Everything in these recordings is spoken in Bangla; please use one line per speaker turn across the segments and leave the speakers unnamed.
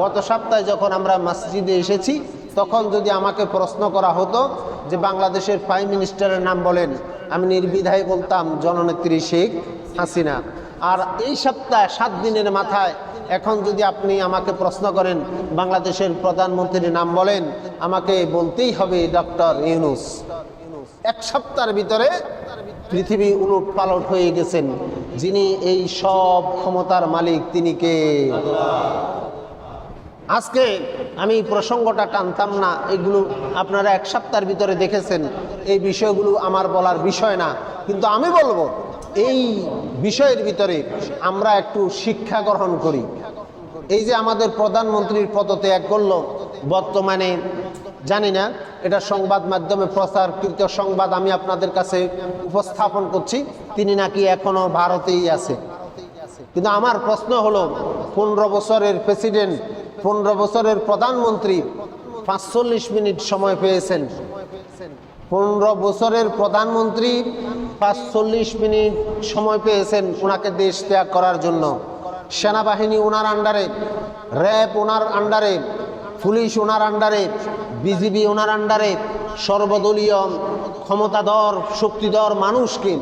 গত সপ্তাহে যখন আমরা মসজিদে এসেছি, তখন যদি আমাকে প্রশ্ন করা হতো যে বাংলাদেশের প্রাইম মিনিস্টারের নাম বলেন, আমি নির্বিধায় বলতাম জননেত্রী শেখ হাসিনা। আর এই সপ্তাহে সাত দিনের মাথায় এখন যদি আপনি আমাকে প্রশ্ন করেন, বাংলাদেশের প্রধানমন্ত্রীর নাম বলেন, আমাকে বলতেই হবে ডক্টর ইউনুস। এক সপ্তাহের ভিতরে পৃথিবী উলট পালট হয়ে গেছেন। যিনি এই সব ক্ষমতার মালিক, তিনি কে? আজকে আমি প্রসঙ্গটা টানতাম না, এগুলো আপনারা এক সপ্তাহের ভিতরে দেখেছেন। এই বিষয়গুলো আমার বলার বিষয় না। কিন্তু আমি বলব, এই বিষয়ের ভিতরে আমরা একটু শিক্ষা গ্রহণ করি। এই যে আমাদের প্রধানমন্ত্রীর পদত্যাগ করল, বর্তমানে জানি না, এটা সংবাদ মাধ্যমে প্রচারকৃত সংবাদ আমি আপনাদের কাছে উপস্থাপন করছি, তিনি নাকি এখনও ভারতেই আছে। কিন্তু আমার প্রশ্ন হলো, পনেরো বছরের প্রেসিডেন্ট পনেরো বছরের প্রধানমন্ত্রী পাঁচচল্লিশ মিনিট সময় পেয়েছেন। পনেরো বছরের প্রধানমন্ত্রী পাঁচচল্লিশ মিনিট সময় পেয়েছেন ওনাকে দেশ ত্যাগ করার জন্য। সেনাবাহিনী ওনার আন্ডারে, র্যাব ওনার আন্ডারে, পুলিশ ওনার আন্ডারে, বিজিবি ওনার আন্ডারে, সর্বদলীয় ক্ষমতাধর, শক্তিধর মানুষকে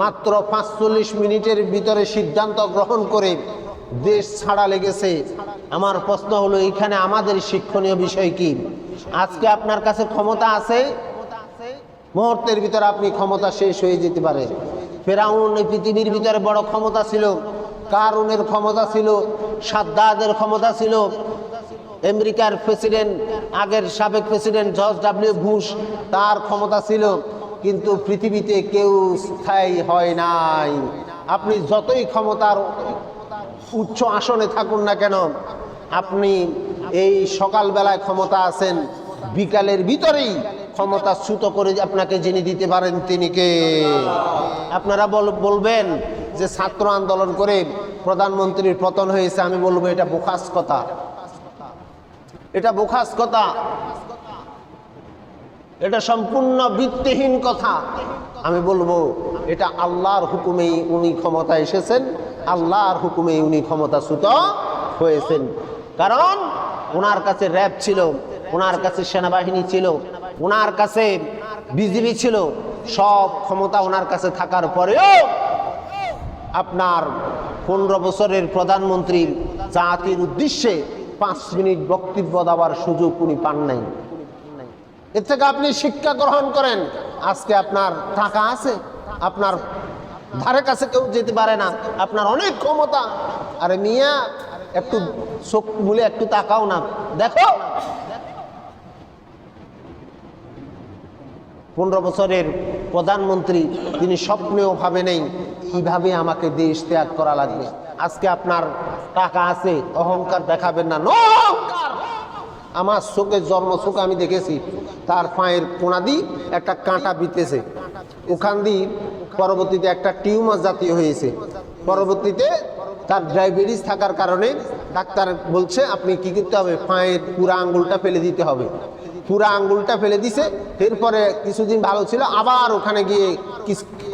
মাত্র পাঁচচল্লিশ মিনিটের ভিতরে সিদ্ধান্ত গ্রহণ করে দেশ ছাড়া লেগেছে। আমার প্রশ্ন হলো, এখানে আমাদের শিক্ষণীয় বিষয় কি? আজকে আপনার কাছে ক্ষমতা আছে? মুহূর্তের ভিতরে আপনি ক্ষমতা শেষ হয়ে যেতে পারে। ফেরাউন পৃথিবীর ভিতরে বড় ক্ষমতা ছিল, কারুনের ক্ষমতা ছিল, সাদ্দাদের ক্ষমতা ছিল। আমেরিকার প্রেসিডেন্ট, আগের সাবেক প্রেসিডেন্ট জর্জ ডাব্লিউ বুশ তার ক্ষমতা ছিল, কিন্তু পৃথিবীতে কেউ স্থায়ী হয় নাই। আপনি যতই ক্ষমতার উচ্চ আসনে থাকুন না কেন? আপনি এই সকালবেলায় ক্ষমতা আছেন, বিকালের ভিতরেই ক্ষমতা চ্যুত করে আপনাকে যিনি দিতে পারেন তিনি কে? আপনারা বলবেন যে ছাত্র আন্দোলন করে প্রধানমন্ত্রীর পতন হয়েছে, আমি বলব এটা বোখাস কথা। এটা বোখাস কথা। এটা সম্পূর্ণ ভিত্তিহীন কথা। আমি বলব এটা আল্লাহর হুকুমেই উনি ক্ষমতা এসেছেন। আল্লাহর হুকুমে উনি ক্ষমতাচ্যুত হয়েছেন। কারণ ওনার কাছে র্যাব ছিল, ওনার কাছে সেনাবাহিনী ছিল, ওনার কাছে বিজিবি ছিল, সব ক্ষমতা ওনার কাছে থাকার পরেও আপনার পনেরো বছরের প্রধানমন্ত্রী জাতির উদ্দেশ্যে পাঁচ মিনিট বক্তব্য দেওয়ার সুযোগ উনি পান নাই। এর থেকে আপনি শিক্ষা গ্রহণ করেন। আজকে আপনার টাকা আছে, আপনার ধারে কাছে কেউ যেতে পারে না। আপনার অনেক ক্ষমতা। আরে মিয়া, একটু চোখ মুলে একটু তাকাও না। দেখো। পনেরো বছরের প্রধানমন্ত্রী, তিনি স্বপ্নেও ভাবে নেই কীভাবে আমাকে দেশ ত্যাগ করা লাগবে। আজকে আপনার টাকা আছে, অহংকার দেখাবেন না। আমার চোখের জন্ম, চোখে আমি দেখেছি। তার পায়ের কোনা দিয়ে একটা কাঁটা বিতেছে ওখান দিয়ে পরবর্তীতে একটা টিউমার জাতীয় হয়েছে। পরবর্তীতে তার ডায়াবেটিস থাকার কারণে ডাক্তার বলছে, আপনি কি করতে হবে? পায়ের পুরা আঙ্গুলটা ফেলে দিতে হবে। পুরা আঙ্গুলটা ফেলে দিছে। এরপরে কিছুদিন ভালো ছিল, আবার ওখানে গিয়ে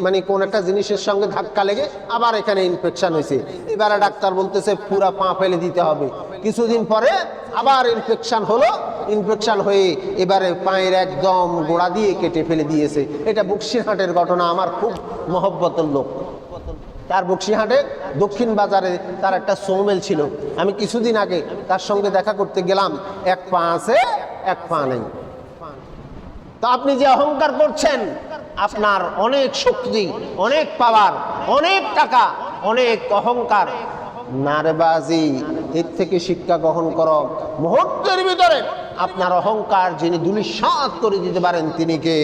মানে কোন একটা জিনিসের সঙ্গে ধাক্কা লেগে আবার এখানে ইনফেকশন হয়েছে। এবারে ডাক্তার বলতেছে, পুরা পা ফেলে দিতে হবে। কিছুদিন পরে আবার ইনফেকশন হলো। ইনফেকশন হয়ে এবারে পায়ের একদম গোড়া দিয়ে কেটে ফেলে দিয়েছে। এটা বক্সিরহাটের ঘটনা, আমার খুব মহব্বতের লোক। তার বক্সিহাটে দক্ষিণ বাজারে তার একটা সৌমেল ছিল। আমি কিছুদিন আগে তার সঙ্গে দেখা করতে গেলাম। এক পা আছে, এক পা নেই। তো আপনি যে অহংকার করছেন আপনার অনেক শক্তি, অনেক পাওয়ার, অনেক টাকা, অনেক অহংকার। নারবাজি, এর থেকে শিক্ষা গ্রহণ করো। মুহূর্তের ভিতরে আপনার অহংকার যিনি দুলিশাত করে দিতে পারেন, তিনি কে?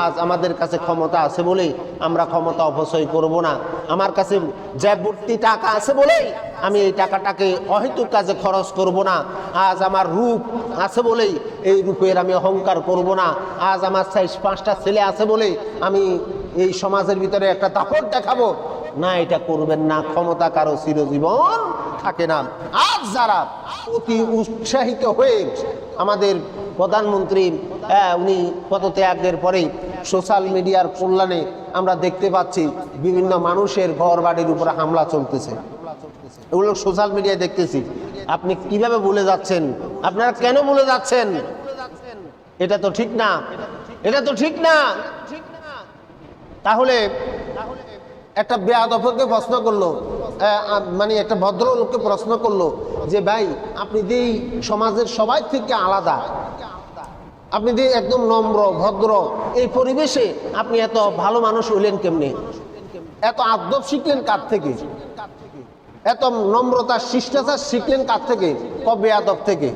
আজ আমাদের কাছে ক্ষমতা আছে বলেই আমরা ক্ষমতা অপচয় করব না। আমার কাছে যে টাকা আছে বলেই আমি এই টাকাটাকে অহেতুক কাজে খরচ করব না। আজ আমার রূপ আছে বলেই এই রূপের আমি অহংকার করব না। আজ আমার সাইজ পাঁচটা ছেলে আছে বলে আমি এই সমাজের ভিতরে একটা দাপট দেখাবো। না, এটা করবেন না, ক্ষমতা কারও চিরজীবন থাকে না। আজ যারা অতি উৎসাহিত হয়ে আমাদের প্রধানমন্ত্রী উনি পদত্যাগের পরেই সোশ্যাল মিডিয়ার কল্যাণে আমরা দেখতে পাচ্ছি বিভিন্ন মানুষের ঘর বাড়ির উপরে হামলা চলতেছে। এগুলো সোশ্যাল মিডিয়ায় দেখতেছি। আপনি কীভাবে ভুলে যাচ্ছেন? আপনারা কেন ভুলে যাচ্ছেন? এটা তো ঠিক না। এটা তো ঠিক না। তাহলে একটা বেয়াদফকে প্রশ্ন করল মানে একটা ভদ্রলোককে প্রশ্ন করল যে, ভাই, আপনি যে সমাজের সবাই থেকে আলাদা, আপনি যে একদম নম্র, ভদ্র, এই পরিবেশে আপনি এত ভালো মানুষ হইলেন কেমনে? এত আদব শিখলেন কার থেকে? এত নম্রতা শিষ্টাচার শিখলেন কার থেকে? ক বেয়াদব থেকে?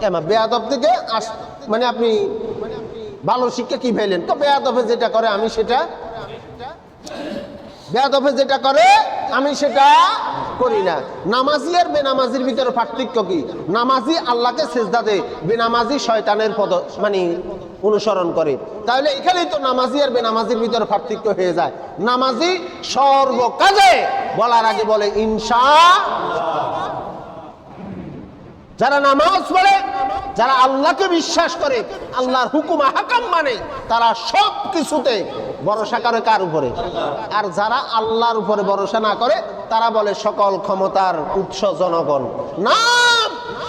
কেন বেয়াদব থেকে আস মানে আপনি ভালো শিক্ষা কি পেলেন তো বেয়াদবে যেটা করে, আমি সেটা বেয়াদবে যেটা করে, আমি সেটা করি না। নামাজি আর বেনামাজির ভিতরে পার্থক্য কি? নামাজি আল্লাহকে সেজদা দেয়, বেনামাজি শয়তানের পদ মানে অনুসরণ করে। তাহলে এখানেই তো নামাজি আর বেনামাজির ভিতরে পার্থক্য হয়ে যায়। নামাজি সর্বকাজে বলার আগে বলে, ইনশা যারা নামাজ পড়ে, যারা আল্লাহকে বিশ্বাস করে, আল্লাহর হুকুম হাকাম মানে তারা সব কিছুতে ভরসা করে কার উপরে? আর যারা আল্লাহর উপরে ভরসা না করে, তারা বলে সকল ক্ষমতার উৎস জনগণ। না,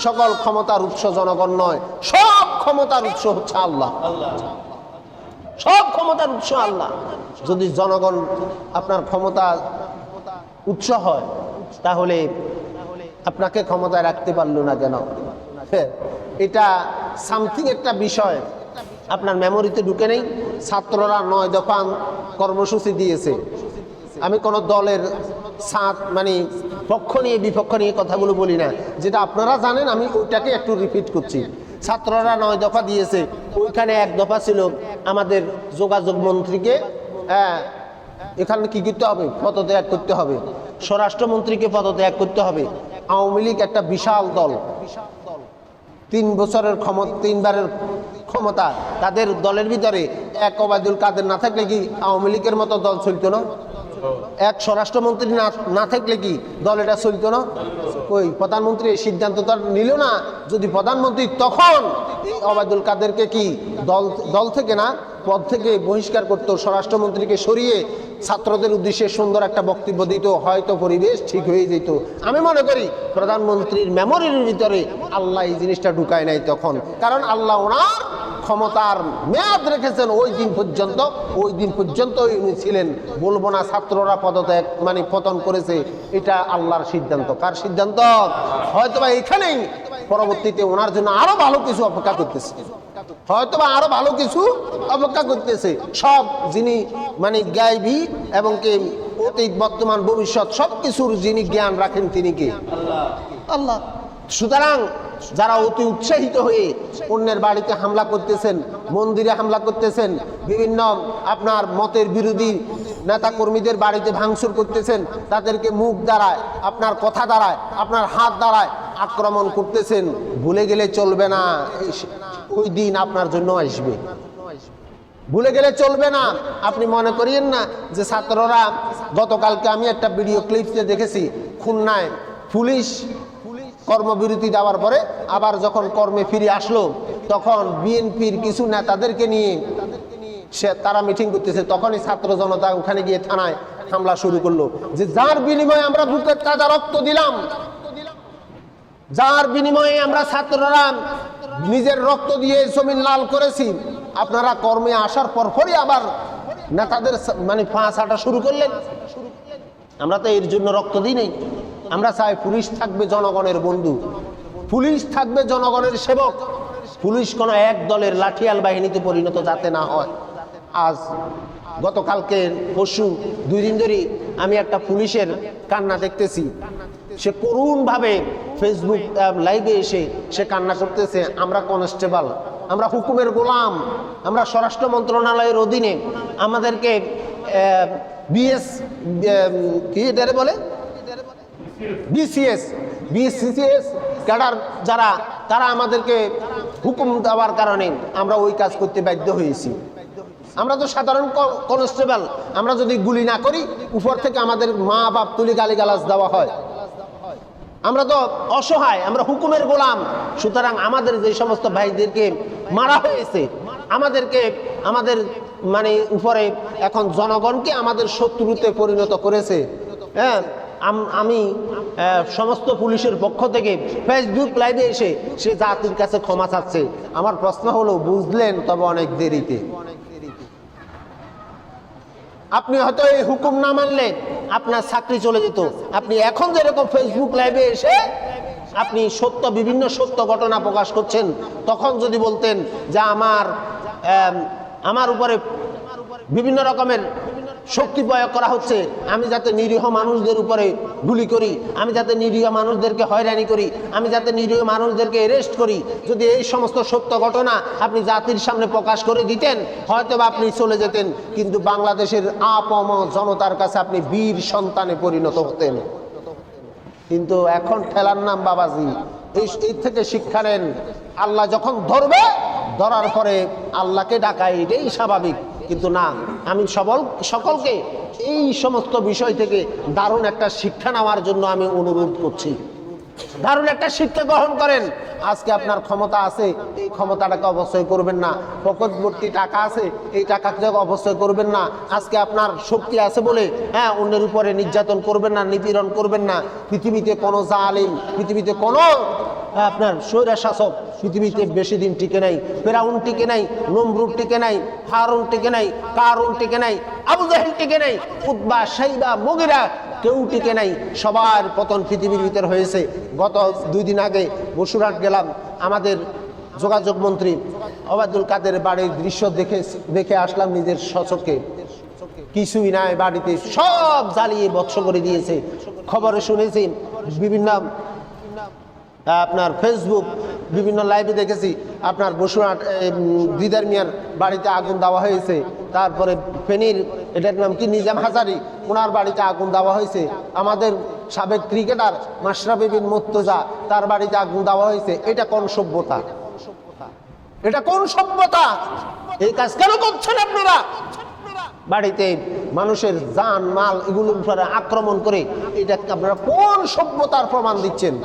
সকল ক্ষমতার উৎস জনগণ নয়, সব ক্ষমতার উৎস হচ্ছে আল্লাহ। সব ক্ষমতার উৎস আল্লাহ। যদি জনগণ আপনার ক্ষমতা উৎস হয়, তাহলে আপনাকে ক্ষমতায় রাখতে পারল না কেন? হ্যাঁ, এটা সামথিং একটা বিষয়। আপনার মেমোরিতে ঢুকে নেই। ছাত্ররা নয় দফা কর্মসূচি দিয়েছে। আমি কোনো দলের সাথ মানে পক্ষ নিয়ে বিপক্ষ নিয়ে কথাগুলো বলি না। যেটা আপনারা জানেন আমি ওইটাকে একটু রিপিট করছি। ছাত্ররা নয় দফা দিয়েছে। ওইখানে এক দফা ছিল আমাদের যোগাযোগ মন্ত্রীকে হ্যাঁ এখানে কি করতে হবে? পদত্যাগ করতে হবে। স্বরাষ্ট্রমন্ত্রীকে পদত্যাগ করতে হবে। আওয়ামী লীগ একটা বিশাল দল। তিন বছরের ক্ষমতা তিনবারের ক্ষমতা, তাদের দলের ভিতরে এক ওবায়দুল কাদের না থাকলে কি আওয়ামী লীগের মতো দল চলতো না? এক স্বরাষ্ট্রমন্ত্রী না না থাকলে কি দল এটা চলতো না? ওই প্রধানমন্ত্রী এই সিদ্ধান্ত তো আর নিল না। যদি প্রধানমন্ত্রী তখন ওবায়দুল কাদেরকে কি দল দল থেকে না পদ থেকে বহিষ্কার করতো, স্বরাষ্ট্রমন্ত্রীকে সরিয়ে ছাত্রদের উদ্দেশ্যে সুন্দর একটা বক্তব্য দিত, হয়তো পরিবেশ ঠিক হয়ে যেত। আমি মনে করি প্রধানমন্ত্রীর মেমোরির ভিতরে আল্লাহ এই জিনিসটা ঢুকায় নাই তখন। কারণ আল্লাহ ওনার ক্ষমতার মেয়াদ রেখেছেন ওই দিন পর্যন্ত, ওই দিন পর্যন্ত উনি ছিলেন। বলব না ছাত্ররা পদত্যাগ মানে পতন করেছে, এটা আল্লাহর সিদ্ধান্ত। কার সিদ্ধান্ত? হয়তো বা এখানেই, পরবর্তীতে ওনার জন্য আরও ভালো কিছু অপেক্ষা করতেছে। হয়তো বা আরও ভালো কিছু অপেক্ষা করতেছে। সব যিনি মানে গাইবি এবং কে অতীত বর্তমান ভবিষ্যৎ সব কিছুর যিনি জ্ঞান রাখেন তিনি কে? আল্লাহ। সুতরাং যারা অতি উৎসাহিত হয়ে অন্যের বাড়িতে হামলা করতেছেন, মন্দিরে হামলা করতেছেন, বিভিন্ন আপনার মতের বিরোধী নেতা কর্মীদের বাড়িতে ভাঙচুর করতেছেন, তাদেরকে মুখ দ্বারায়, আপনার কথা দ্বারায়, আপনার হাত দ্বারায় আক্রমণ করতেছেন, ভুলে গেলে চলবে না ওই দিন আপনার জন্য আসবে। ভুলে গেলে চলবে না। আপনি মনে করিয়েন না যে ছাত্ররা গতকালকে আমি একটা ভিডিও ক্লিপসে দেখেছি, খুলনায় পুলিশ কর্মবিরতি দেওয়ার পরে আবার যখন কর্মে ফিরে আসলো, তখন বিএনপির কিছু নেতাদেরকে নিয়ে সে তারা মিটিং করতেছে। তখনই ছাত্র জনতা ওখানে গিয়ে থানায় হামলা শুরু করল। যে যার বিনিময়ে আমরা বুকের তাজা রক্ত দিলাম, যার বিনিময়ে আমরা ছাত্ররা নিজের রক্ত দিয়ে জমিন লাল করেছি, আপনারা কর্মে আসার পর পরই আবার নেতাদের মানে ফাঁস হাঁটা শুরু করলেন। আমরা তো এর জন্য রক্ত দিই নেই। আমরা চাই পুলিশ থাকবে জনগণের বন্ধু। পুলিশ থাকবে জনগণের সেবক। পুলিশ কোনো এক দলের লাঠিয়াল বাহিনীতে পরিণত যাতে না হয়। আজ গতকালকে পরশু দুই দিন ধরে আমি একটা পুলিশের কান্না দেখতেছি। সে করুণভাবে ফেসবুক লাইভে এসে সে কান্না করতেছে, আমরা কনস্টেবল আমরা হুকুমের গোলাম, আমরা স্বরাষ্ট্র মন্ত্রণালয়ের অধীনে আমাদেরকে বিএস কি বলে? বিসিএস বিসিএস ক্যাডার যারা, তারা আমাদেরকে হুকুম দেওয়ার কারণে আমরা ওই কাজ করতে বাধ্য হয়েছি। আমরা তো সাধারণ কনস্টেবল, আমরা যদি গুলি না করি, উপর থেকে আমাদের মা বাপ তুলি গালিগালাজ দেওয়া হয়। আমরা তো অসহায়, আমরা হুকুমের গোলাম। সুতরাং আমাদের যে সমস্ত ভাইদেরকে মারা হয়েছে, আমাদেরকে, আমাদের মানে উপরে এখন জনগণকে আমাদের শত্রুতে পরিণত করেছে। হ্যাঁ? আম- সমস্ত পুলিশের পক্ষ থেকে ফেসবুক লাইভে এসে সে জাতির কাছে ক্ষমা চাচ্ছে। আমার প্রশ্ন হলো বুঝলেন তবে অনেক দেরিতে? আপনি হয়তো এই হুকুম না মানলে আপনার চাকরি চলে যেত। আপনি এখন যেরকম ফেসবুক লাইভে এসে আপনি সত্য বিভিন্ন সত্য ঘটনা প্রকাশ করছেন তখন যদি বলতেন যে আমার আম, আমার উপরে বিভিন্ন রকমের শক্তি প্রয়োগ করা হচ্ছে। আমি যাতে নিরীহ মানুষদের উপরে গুলি করি, আমি যাতে নিরীহ মানুষদেরকে হয়রানি করি, আমি যাতে নিরীহ মানুষদেরকে অ্যারেস্ট করি। যদি এই সমস্ত সত্য ঘটনা আপনি জাতির সামনে প্রকাশ করে দিতেন হয়তো আপনি চলে যেতেন। কিন্তু বাংলাদেশের আপম জনতার কাছে আপনি বীর সন্তানে পরিণত হতেন। কিন্তু এখন ঠেলার নাম বাবাজি। এই এর থেকে শিক্ষা নেন, আল্লাহ যখন ধরবে, ধরার পরে আল্লাহকে ডাকায়, এটাই স্বাভাবিক। কিন্তু না, আমি সবল, সকলকে এই সমস্ত বিষয় থেকে দারুণ একটা শিক্ষা নেওয়ার জন্য আমি অনুরোধ করছি। দারুণ একটা শিক্ষা গ্রহণ করেন। আজকে আপনার ক্ষমতা আছে, এই ক্ষমতাটাকে অবশ্যই করবেন না। পকেটবর্তী টাকা আছে, এই টাকাকে অবশ্যই করবেন না। আজকে আপনার শক্তি আছে বলে হ্যাঁ অন্যের উপরে নির্যাতন করবেন না, নিপীড়ন করবেন না। পৃথিবীতে কোনো জালিম, পৃথিবীতে কোনো আপনার স্বৈরা শাসক পৃথিবীতে বেশি দিন টিকে নাই, ফেরাউন টিকে নাই, নমরুদ টিকে নাই, হারুন টিকে নাই, কারুন টিকে নাই, আবু জাহেল টিকে নাই উদ্বা সাইবা মগিরা কেউ টিকে নাই। সবার পতন পৃথিবীর ভিতর হয়েছে। গত দুই দিন আগে বসুরহাট গেলাম, আমাদের যোগাযোগ মন্ত্রী অবাদুল কাদের বাড়ির দৃশ্য দেখে দেখে আসলাম নিজের সচকে। কিছুই নাই বাড়িতে, সব জ্বালিয়ে বৎস করে দিয়েছে। খবরে শুনেছি, বিভিন্ন আপনার ফেসবুক বিভিন্ন লাইভে দেখেছি, আপনার বসুরহাট দিদার মিয়ার বাড়িতে আগুন দেওয়া হয়েছে। তারপরে ফেনীর, এটার নাম কি? নিজাম হাজারি, ওনার বাড়িতে আগুন দেওয়া হয়েছে। আমাদের সাবেক ক্রিকেটার মাশরাফি বিন মুর্তজা, তার বাড়িতে আগুন দেওয়া হয়েছে। এটা কোন সভ্যতা? এটা কোন সভ্যতা? এই কাজ কেন করছেন আপনারা? বাড়িতে মানুষের যান মাল, এগুলোর উপরে আক্রমণ করে এটা আপনারা কোন সভ্যতার প্রমাণ দিচ্ছেন?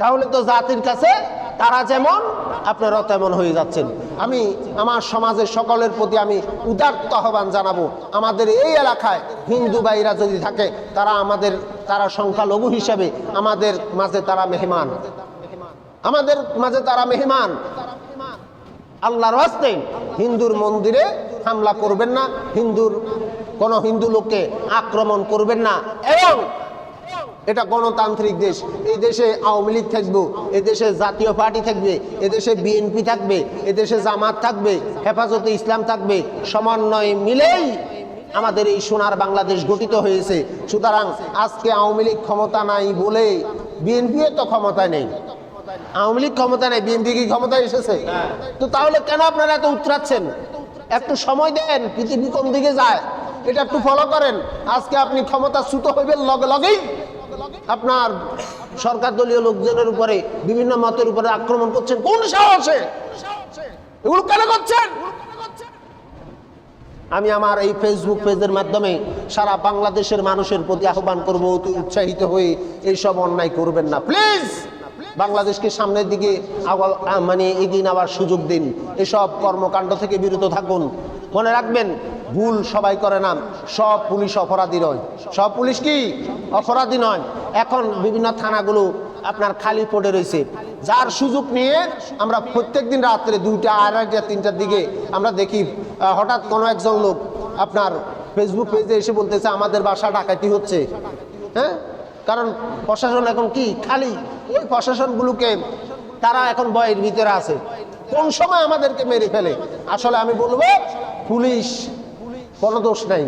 তাহলে তো জাতির কাছে তারা যেমন, আপনারাও তেমন হয়ে যাচ্ছেন। আমি আমার সমাজের সকলের প্রতি আমি উদার্ত আহ্বান জানাব। আমাদের এই এলাকায় হিন্দু ভাইরা যদি থাকে, তারা আমাদের, তারা সংখ্যালঘু হিসাবে আমাদের মাঝে তারা মেহমান। আমাদের মাঝে তারা মেহমান। আল্লাহর হস্তে হিন্দুর মন্দিরে হামলা করবেন না, হিন্দুর, কোন হিন্দু লোককে আক্রমণ করবেন না। এবং এটা গণতান্ত্রিক দেশ। এই দেশে আওয়ামী লীগ থাকবে এ দেশে জাতীয় পার্টি থাকবে এ দেশে বিএনপি থাকবে এ দেশে জামাত থাকবে, হেফাজতে ইসলাম থাকবে, সমন্বয় মিলেই আমাদের এই সোনার বাংলাদেশ গঠিত হয়েছে। সুতরাং আজকে আওয়ামী লীগ ক্ষমতা নাই বলে বিএনপি তো ক্ষমতা নেই। আওয়ামী লীগ ক্ষমতা নেই, বিএনপি কি ক্ষমতায় এসেছে? তো তাহলে কেন আপনারা এত উতরাচ্ছেন? একটু সময় দেন, পৃথিবী কোন দিকে যায়? এটা একটু ফলো করেন। আজকে আপনি ক্ষমতা ছুত হইবেন লগে, লগেই। আপনার সরকার দলীয় লোকজনের উপরে, বিভিন্ন মতের উপরে আক্রমণ করছেন। কোন সাহসে? এগুলো কেন করছেন? আমি আমার এই ফেসবুক পেজের মাধ্যমে সারা বাংলাদেশের মানুষের প্রতি আহ্বান করব, অতি উৎসাহিত হয়ে এইসব অন্যায় করবেন না। প্লিজ বাংলাদেশকে সামনের দিকে মানে এগিয়ে নেওয়ার সুযোগ দিন। এসব কর্মকাণ্ড থেকে বিরত থাকুন। মনে রাখবেন, ভুল সবাই করে না, সব পুলিশ অপরাধী নয়। সব পুলিশ কি? অপরাধী নয়। এখন বিভিন্ন থানাগুলো আপনার খালি পড়ে রয়েছে। যার সুযোগ নিয়ে আমরা প্রত্যেক দিন রাত্রে দুইটা, আড়াইটা, তিনটার দিকে আমরা দেখি হঠাৎ কোনো একজন লোক আপনার ফেসবুক পেজে এসে বলতেছে, আমাদের বাসা ডাকাতি হচ্ছে। হ্যাঁ? কারণ প্রশাসন এখন কি? খালি। ওই প্রশাসনগুলোকে তারা এখন বয়ের ভিতরে আছে। কোন সময় আমাদেরকে মেরে ফেলে? আসলে আমি বলব পুলিশ, কোনো দোষ নাই।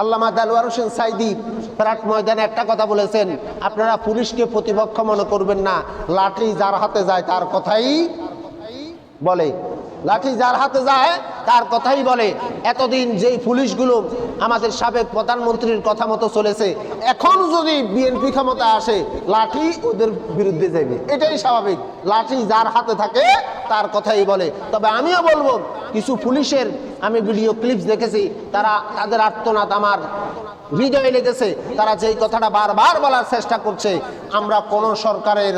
আল্লামা দালওয়ার হোসেন সাইদি প্রাট ময়দানে একটা কথা বলেছেন, আপনারা পুলিশকে প্রতিপক্ষ মনে করবেন না, লাঠি যার হাতে যায় তার কথাই বলে। লাঠি যার হাতে যায়, তার কথাই বলে, এতদিন যেই পুলিশগুলো আমাদের সাবেক প্রধানমন্ত্রীর কথা মতো চলেছে, এখন যদি বিএনপি ক্ষমতা আসে, লাঠি ওদের বিরুদ্ধে যাবে এটাই স্বাভাবিক। লাঠি যার হাতে থাকে, তার কথাই বলে। তবে আমিও বলব, কিছু পুলিশের আমি ভিডিও ক্লিপস দেখেছি, তারা তাদের আত্মনাদ আমার হৃদয়ে লেগেছে। তারা যেই কথাটা বারবার বলার চেষ্টা করছে, আমরা কোন সরকারের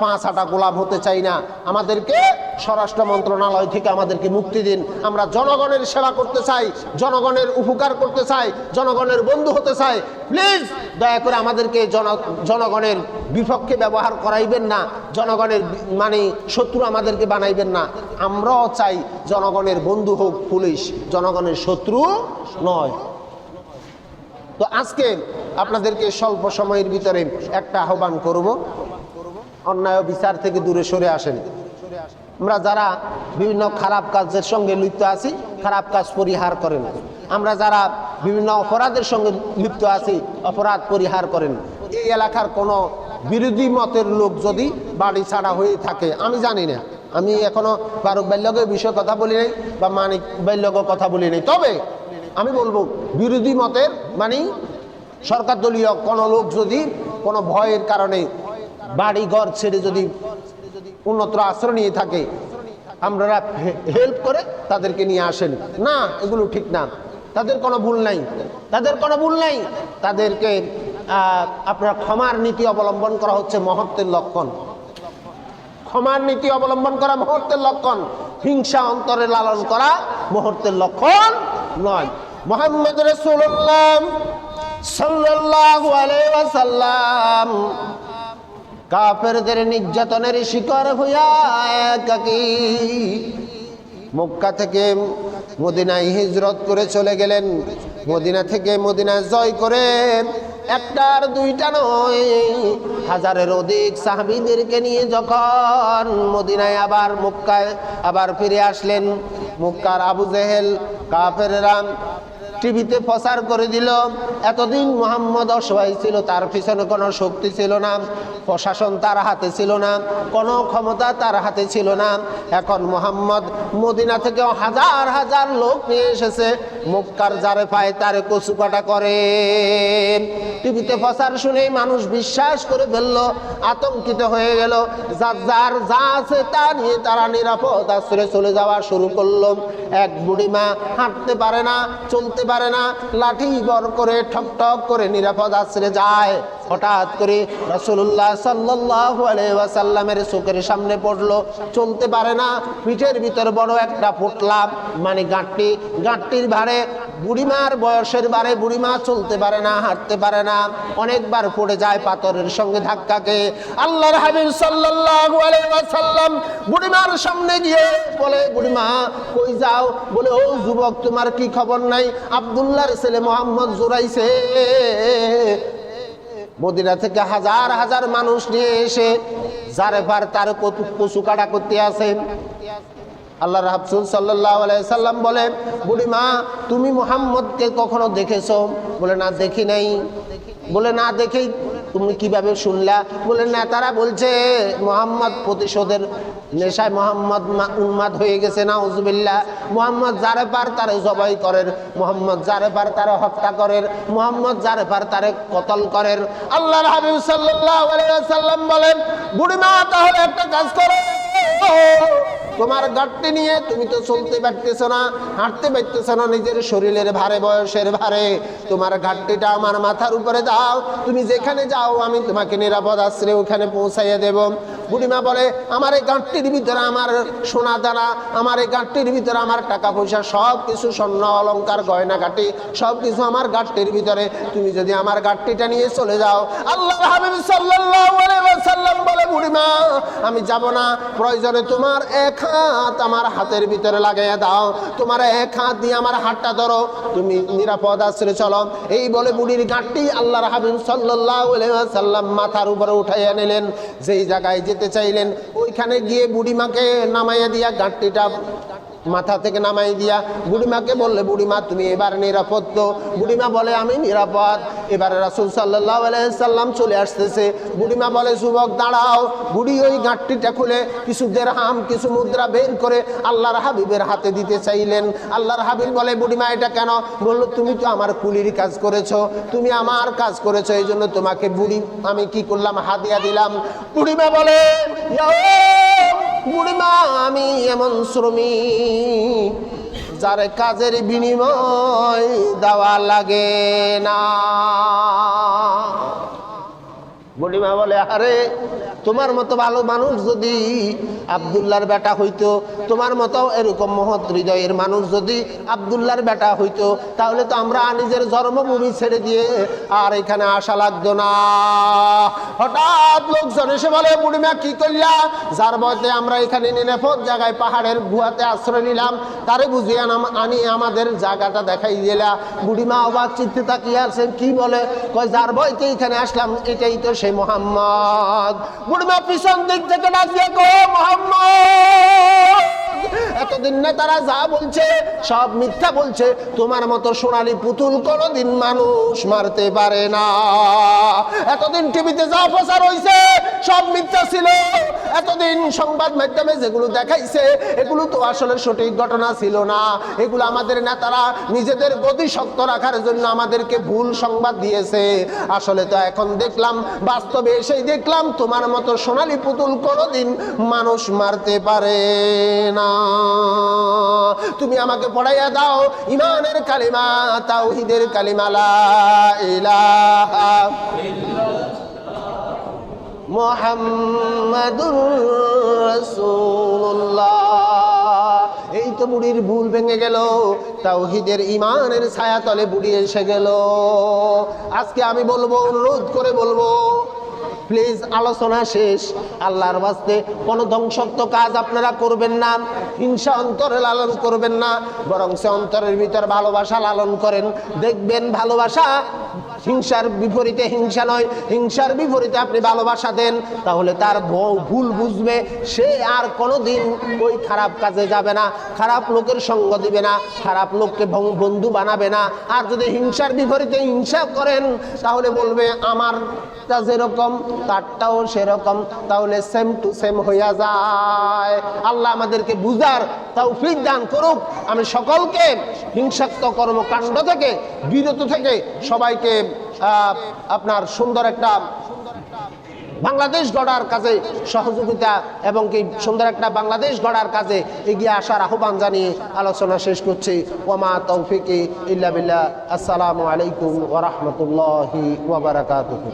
পাঁচ আটা গোলাম হতে চাই না। আমাদেরকে স্বরাষ্ট্র মন্ত্রণালয় থেকে আমাদেরকে মুক্তি দিন। আমরা জনগণের সেবা করতে চাই, জনগণের উপকার করতে চাই, জনগণের বন্ধু হতে চাই। প্লিজ, দয়া করে আমাদেরকে জন, জনগণের বিপক্ষে ব্যবহার করাইবেন না। জনগণের মানে শত্রু আমাদেরকে বানাইবেন না। আমরাও চাই জনগণের বন্ধু হোক পুলিশ, জনগণের শত্রু নয়। তো আজকে আপনাদেরকে স্বল্প সময়ের ভিতরে একটা আহ্বান করব। অন্যায় বিচার থেকে দূরে সরে আসেন। আমরা যারা বিভিন্ন খারাপ কাজের সঙ্গে লিপ্ত আছি, খারাপ কাজ পরিহার করেন। আমরা যারা বিভিন্ন অপরাধের সঙ্গে লিপ্ত আছি, অপরাধ পরিহার করেন। এই এলাকার কোনো বিরোধী মতের লোক যদি বাড়ি ছাড়া হয়ে থাকে, আমি জানি না। আমি এখনও ফারুক বাল্যকের বিষয়ে কথা বলি নাই বা মানিক বাল্যকের কথা বলি নাই। তবে আমি বলব, বিরোধী মতের মানে সরকার দলীয় কোনো লোক যদি কোনো ভয়ের কারণে বাড়ি ঘর ছেড়ে যদি উন্নতর আশ্রয় নিয়ে থাকে। আমরা হেল্প করে তাদেরকে নিয়ে আসেন। না, এগুলো ঠিক না। তাদের কোনো ভুল নাই। তাদের কোনো ভুল নাই। তাদেরকে আপনার ক্ষমার নীতি অবলম্বন করা হচ্ছে মহত্বের লক্ষণ। ক্ষমার নীতি অবলম্বন করা মুহূর্তের লক্ষণ। হিংসা অন্তরে লালন করা মুহূর্তের লক্ষণ নয়। মোহাম্মদ রসুল্লাহ সাল্লাল্লাহু আলাইহি ওয়াসাল্লাম কাফেরদের নির্যাতনের শিকার হইয়া মক্কা থেকে মদিনায় হিজরত করে চলে গেলেন। মদিনা থেকে মদিনা জয় করে একটার দুইটা নয়। হাজারের অধিক সাহাবিদেরকে নিয়ে যখন মদিনায় আবার মক্কায় আবার ফিরে আসলেন, মক্কার আবু জেহেল, কাফেররা টিভিতে প্রচার করে দিল। এতদিন মোহাম্মদ অসহায় ছিল, তার পিছনে কোনো শক্তি ছিল না, প্রশাসন তার হাতে ছিল না, কোনো ক্ষমতা তার হাতে ছিল না। এখন মোহাম্মদ মদিনা থেকে হাজার হাজার লোক নিয়ে এসেছে, মক্কার যারে পায় তারে কচু কাটা করে। টিভিতে প্রচার শুনেই মানুষ বিশ্বাস করে ফেলল, আতঙ্কিত হয়ে গেল। যার যার যা আছে তা নিয়ে তারা নিরাপদ আশ্রয়ে চলে যাওয়া শুরু করল। এক বুড়িমা হাঁটতে পারে না, চলতে পারে না, লাঠি বর করে, ঠক ঠক করে নিরাপদ আশ্রয়ে যায়। হঠাৎ করে রসুল্লাহ আলাইহি চোখের সামনে পড়ল। চলতে পারে না, পিঠের ভিতর বড় একটা পুটলা মানে গাঁটটি, গাঁটটির ভারে বুড়িমার বয়সের বারে বুড়িমা চলতে পারে না, হাঁটতে পারে না। অনেকবার পড়ে যায় পাথরের সঙ্গে ধাক্কাকে আল্লাহর হাবিব ওয়াসাল্লাম বুড়িমার সামনে গিয়ে বলে, বুড়িমা, কই যাও? বলে, ও যুবক, তোমার কি খবর নাই? আব্দুল্লাহর ছেলে মোহাম্মদ জোরাইছে। মদিনা থেকে হাজার হাজার মানুষ নিয়ে এসে যারে ভার তার কচু কাটা করতে আসেন। আল্লাহ রাহসুল সাল্লাম বলে বুড়িমা তুমি মোহাম্মদকে কখনো দেখেছ? বলে, না, দেখি নাই। বলে, না, দেখেই তুমি কীভাবে শুনলা? বলে না তারা বলছে, মোহাম্মদ প্রতিশোধের নেশায় মোহাম্মদ উন্মাদ হয়ে গেছে না উজবিল্লা মোহাম্মদ যারে পার তারে জবাই করেন মোহাম্মদ যারে পার তারে হত্যা করেন মোহাম্মদ যারে পার তারে কতল করেন আল্লাহ হাবিব সাল্লাহ সাল্লাম বলেন বুড়িমা তাহলে একটা কাজ করো। তোমার গাড়টি নিয়ে তুমি তো চলতে পারতেছ না, হাঁটতে পারতেছ না, নিজের শরীরের ভারে, বয়সের ভারে। তোমার ঘাটতিটা আমার মাথার উপরে দাও, তুমি যেখানে যাও আমি তোমাকে নিরাপদ আশ্রয় ওখানে পৌঁছাইয়া দেব। বুড়িমা বলে, আমার এই গাঁটটির ভিতরে আমার সোনা দানা, আমার এই গাঁটটির ভিতরে আমার টাকা পয়সা সব কিছু স্বর্ণ অলংকার গয়না গাটি সব কিছু আমার গাঁটটির ভিতরে। তুমি যদি আমার গাঁটটিটা নিয়ে চলে যাও আল্লাহ হাবিব আমি যাব না। প্রয়োজনে তোমার এক হাত আমার হাতের ভিতরে লাগাইয়া দাও। তোমার এক হাত দিয়ে আমার হাতটা ধরো। তুমি নিরাপদ আশ্রয় চলো। এই বলে বুড়ির গাঁটটি আল্লাহর হাবিব ওয়াসাল্লাম মাথার উপরে উঠাইয়া নিলেন। যেই জায়গায় যেতে চাইলেন, ওইখানে গিয়ে বুড়িমাকে নামাইয়া দিয়া গাঁটটিটা মাথা থেকে নামাই দিয়া, বুড়িমাকে বললে, বুড়িমা, তুমি এবার নিরাপদ তো? বুড়িমা বলে, আমি নিরাপদ। এবারে রাসুল সাল্লাহ সাল্লাম চলে আসতেছে। বুড়িমা বলে, যুবক, দাঁড়াও। বুড়ি ওই গাঁটটিটা খুলে কিছু দেড়হাম, কিছু মুদ্রা বের করে আল্লাহর হাবিবের হাতে দিতে চাইলেন। আল্লাহর হাবিব বলে, বুড়িমা, এটা কেন? বলল, তুমি তো আমার কুলির কাজ করেছ। তুমি আমার কাজ করেছ, এই জন্য তোমাকে বুড়ি, আমি কি করলাম? হাতিয়া দিলাম। বুড়িমা বলে, "ইয়া বুড়িমা আমি এমন শ্রমিক যার কাজের বিনিময় দেওয়া লাগে না। বুড়িমা বলে, আরে, তোমার মতো ভালো মানুষ যদি আবদুল্লার বেটা হইতো, তোমার মতো এরকম মহৎ হৃদয়ের মানুষ যদি আবদুল্লার বেটা হইতো, তাহলে তো আমরা নিজের জন্মভূমি ছেড়ে দিয়ে আর এখানে আসা লাগতো না। হঠাৎ লোকজন এসে বলে, বুড়িমা, কি করলা যার বয়তে আমরা এখানে নিরাপদ জায়গায় পাহাড়ের গুহাতে আশ্রয় নিলাম, তারে বুঝিয়ে আনি আমাদের জায়গাটা দেখাই দিলা। বুড়িমা অবাক চিত্তে তাকিয়ে আছেন, কি বলে? কয়, যার বয়তে এখানে আসলাম, এটাই তো সেই মোহাম্মদ। বুড়মা পিছন দিক থেকে ডাকিয়ে গো মোহাম্মদ! এতদিন না তারা যা বলছে, সব মিথ্যা বলছে। তোমার মতো সোনালী পুতুল কোনোদিন মানুষ মারতে পারে না। এতদিন টিভিতে যা প্রচার হয়েছে সব মিথ্যা ছিল। এতদিন সংবাদ মাধ্যমে যেগুলো দেখাইছে, এগুলো তো আসলে সঠিক ঘটনা ছিল না। এগুলো আমাদের নেতারা নিজেদের গতি শক্ত রাখার জন্য আমাদেরকে ভুল সংবাদ দিয়েছে। আসলে তো এখন দেখলাম, বাস্তবে এসেই দেখলাম, তোমার মতো সোনালী পুতুল কোনোদিন মানুষ মারতে পারে না। তুমি আমাকে পড়াইয়া দাও ইমানের কালিমা, তাওহিদের কালিমা, লা ইলাহা মোহাম্মদুর রাসূলুল্লাহ। এই তো বুড়ির ভুল ভেঙে গেল, তাওহিদের ইমানের ছায়া তলে বুড়ি এসে গেল। আজকে আমি বলব, অনুরোধ করে বলব প্লিজ আলোচনা শেষ। আল্লাহর বাস্তে কোনো ধ্বংসত্ব কাজ আপনারা করবেন না। হিংসা অন্তরে লালন করবেন না। বরং সে অন্তরের ভিতর ভালোবাসা লালন করেন। দেখবেন ভালোবাসা হিংসার বিপরীতে হিংসা নয়। হিংসার বিপরীতে আপনি ভালোবাসা দেন, তাহলে তার ভুল বুঝবে। সে আর কোনো দিন ওই খারাপ কাজে যাবে না। খারাপ লোকের সঙ্গ দিবে না। খারাপ লোককে বন্ধু বানাবে না। আর যদি হিংসার বিপরীতে হিংসা করেন, তাহলে বলবে, আমার যেরকম তারটাও সেরকম, তাহলে সেম টু সেম হইয়া যায়। আল্লাহ আমাদেরকে বুঝার তাও দান করুক। আমি সকলকে হিংসাত্মক কর্মকাণ্ড থেকে, বিরত থেকে সবাইকে আপনার সুন্দর একটা বাংলাদেশ গড়ার কাজে সহযোগিতা এবং কি সুন্দর একটা বাংলাদেশ গড়ার কাজে এগিয়ে আসার আহ্বান জানিয়ে আলোচনা শেষ করছি। ওমা তৌফিকি ইল্লা আসসালামু আলাইকুম ওয়া রাহমাতুল্লাহি ওয়া বারাকাতুহু।